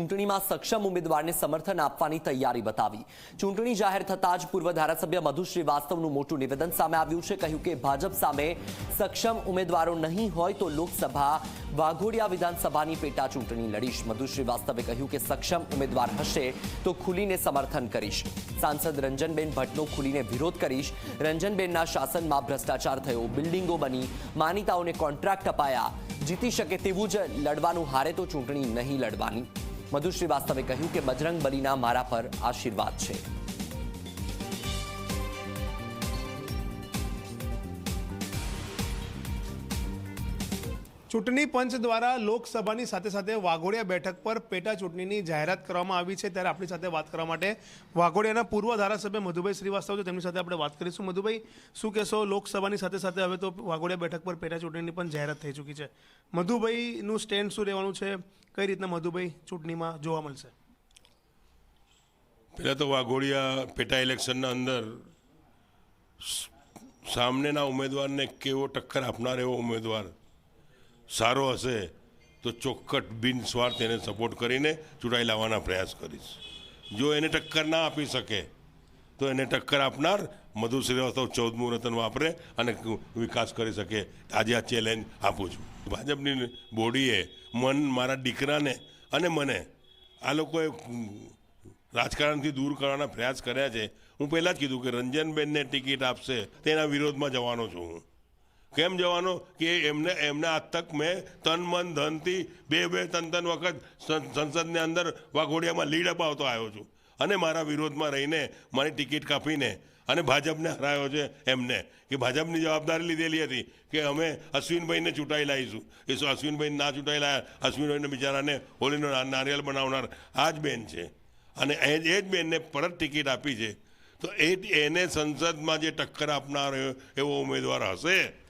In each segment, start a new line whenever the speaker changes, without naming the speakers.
ચૂંટણીમાં સક્ષમ ઉમેદવારને સમર્થન આપવાની તૈયારી બતાવી. ચૂંટણી જાહેર થતાં જ પૂર્વ ધારાસભ્ય મધુ શ્રીવાસ્તવનું મોટું નિવેદન સામે આવ્યું છે. કહ્યું કે ભાજપ સામે સક્ષમ ઉમેદવારો નહીં હોય તો લોકસભા વાઘોડિયા વિધાનસભાની પેટા ચૂંટણી લડીશ. મધુ શ્રીવાસ્તવે કહ્યું કે સક્ષમ ઉમેદવાર હશે તો ખુલીને સમર્થન કરીશ. સાંસદ રંજનબેન ભટ્ટનો ખુલીને વિરોધ કરીશ. રંજનબેનના શાસનમાં ભ્રષ્ટાચાર થયો. બિલ્ડિંગો બની. માનીતાઓને કોન્ટ્રાક્ટ અપાયા. જીતી શકે તેવું જ લડવાનું. હારે તો ચૂંટણી નહીં લડવાની. મધુ શ્રીવાસ્તવે કહ્યું કે બજરંગ બલીના મારા પર આશીર્વાદ છે.
ચૂંટણી પંચ દ્વારા લોકસભાની સાથે સાથે વાઘોડિયા બેઠક પર પેટા ચૂંટણીની જાહેરાત કરવામાં આવી છે. ત્યારે આપણી સાથે વાત કરવા માટે વાઘોડિયાના પૂર્વ ધારાસભ્ય મધુભાઈ શ્રીવાસ્તવ છે. તેમની સાથે આપણે વાત કરીશું. મધુભાઈ, શું કહેશો? લોકસભાની સાથે સાથે હવે તો વાઘોડિયા બેઠક પર પેટા ચૂંટણીની પણ જાહેરાત થઈ ચૂકી છે. મધુભાઈનું સ્ટેન્ડ શું રહેવાનું છે? કઈ રીતના મધુભાઈ ચૂંટણીમાં જોવા મળશે?
પહેલાં તો વાઘોડિયા પેટા ઇલેક્શનના અંદર સામનેના ઉમેદવારને કેવો ટક્કર આપનાર એવો ઉમેદવાર સારો હશે તો ચોક્કટ બિનસ્વાર્થ એને સપોર્ટ કરીને ચૂંટાઈ લાવવાના પ્રયાસ કરીશ. જો એને ટક્કર ના આપી શકે, તો એને ટક્કર આપનાર મધુ શ્રીવાસ્તવ ચૌદમું રતન વાપરે અને વિકાસ કરી શકે. આજે આ ચેલેન્જ આપું છું. ભાજપની બોડીએ મન મારા દીકરાને અને મને આ લોકોએ રાજકારણથી દૂર કરવાના પ્રયાસ કર્યા છે. હું પહેલાં જ કીધું કે રંજનબેનને ટિકિટ આપશે, તેના વિરોધમાં જવાનો છું હું. કેમ જવાનો? કે એમને એમને આ તક મેં તન, મન, ધનથી બે બે ત્રણ ત્રણ વખત સંસદની અંદર વાઘોડિયામાં લીડ અપાવતો આવ્યો છું. અને મારા વિરોધમાં રહીને મારી ટિકિટ કાપીને અને ભાજપને હરાયો છે એમને. કે ભાજપની જવાબદારી લીધેલી હતી કે અમે અશ્વિનભાઈને ચૂંટાઈ લાવીશું. એ શું અશ્વિનભાઈ ના ચૂંટાઈ લાયા? અશ્વિનભાઈને બિચારાને હોળીનો ના- નારિયેળ બનાવનાર આ જ બેન છે. અને એ જ બેનને પરત ટિકિટ આપી છે. તો એ, એને સંસદમાં જે ટક્કર આપનાર એવો ઉમેદવાર હશે?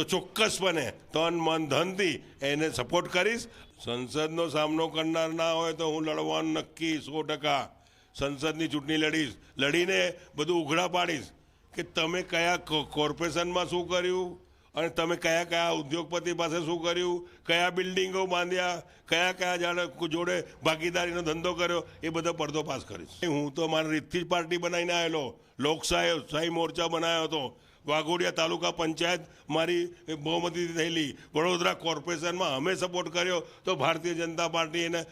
તો ચોક્કસપણે તન, મન, ધનથી એને સપોર્ટ કરીશ. સંસદનો સામનો કરનાર ના હોય તો હું લડવાનું નક્કી સો ટકા. સંસદની ચૂંટણી લડીશ. લડીને બધું ઉઘડા પાડીશ કે તમે કયા કોર્પોરેશનમાં શું કર્યું? અને તમે કયા કયા ઉદ્યોગપતિ પાસે શું કર્યું? કયા બિલ્ડિંગો બાંધ્યા? કયા કયા જાણે જોડે ભાગીદારીનો ધંધો કર્યો? એ બધો પડદો પાસ કરીશ. હું તો મારી રીતથી જ પાર્ટી બનાવીને આવેલો. લોકશાહી શાહી મોરચા બનાવ્યો હતો. વાઘોડિયા તાલુકા પંચાયત મારી બહુમતીથી થયેલી. વડોદરા કોર્પોરેશનમાં અમે સપોર્ટ કર્યો તો ભારતીય જનતા પાર્ટી એને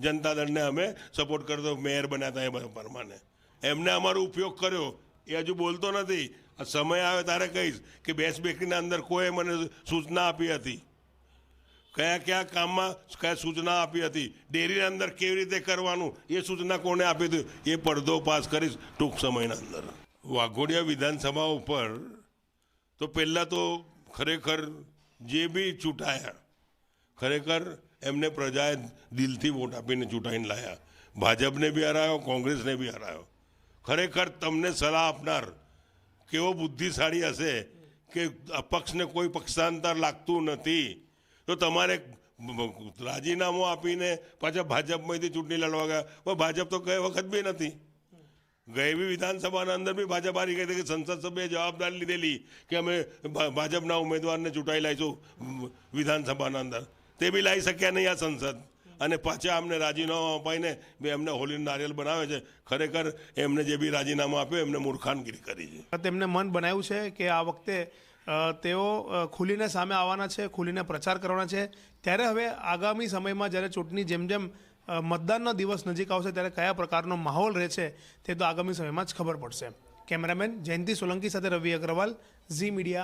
જનતા દળને અમે સપોર્ટ કરતો મેયર બન્યા હતા એ પરમાને એમને અમારો ઉપયોગ કર્યો. એ હજુ બોલતો નથી. સમય આવે ત્યારે કહીશ કે બેસ બેકરીના અંદર કોઈ મને સૂચના આપી હતી. કયા કયા કામમાં કયા સૂચના આપી હતી. ડેરીના અંદર કેવી રીતે કરવાનું, એ સૂચના કોને આપી હતી? એ પડદો પાસ કરીશ ટૂંક સમયના અંદર. વાઘોડિયા વિધાનસભા ઉપર તો પહેલાં તો ખરેખર જે બી ચૂંટાયા, ખરેખર એમને પ્રજાએ દિલથી વોટ આપીને ચૂંટાઈને લાયા. ભાજપને બી હરાયો, કોંગ્રેસને બી હરાયો. ખરેખર તમને સલાહ આપનાર કેવો બુદ્ધિશાળી હશે કે અપક્ષને કોઈ પક્ષાંતર લાગતું નથી, તો તમારે રાજીનામું આપીને પાછા ભાજપમાંથી ચૂંટણી લડવા ગયા. પણ ભાજપ તો કઈ વખત બી નથી. ગઈ બી વિધાનસભાના અંદર બી ભાજપ હારી ગઈ કે સંસદ સભ્યએ જવાબદારી લીધેલી કે અમે ભાજપના ઉમેદવારને ચૂંટાઈ લાવીશું વિધાનસભાના અંદર. તે બી લાવી શક્યા નહીં આ સંસદ. અને પાછા અમને રાજીનામું અપાઈને બે એમને હોલીનું નારિયેલ બનાવે છે. ખરેખર એમને જે બી રાજીનામું આપ્યું, એમને મૂર્ખાનગીરી કરી છે.
તેમને મન બનાવ્યું છે કે આ વખતે તેઓ ખુલીને સામે આવવાના છે, ખુલીને પ્રચાર કરવાના છે. ત્યારે હવે આગામી સમયમાં જ્યારે ચૂંટણી જેમ જેમ મતદાનનો દિવસ નજીક આવશે ત્યારે કયા પ્રકારનો માહોલ રહેશે તે તો આગામી સમયમાં જ ખબર પડશે. કેમેરામેન જયંતિ સોલંકી સાથે રવિ અગ્રવાલ, ઝી મીડિયા.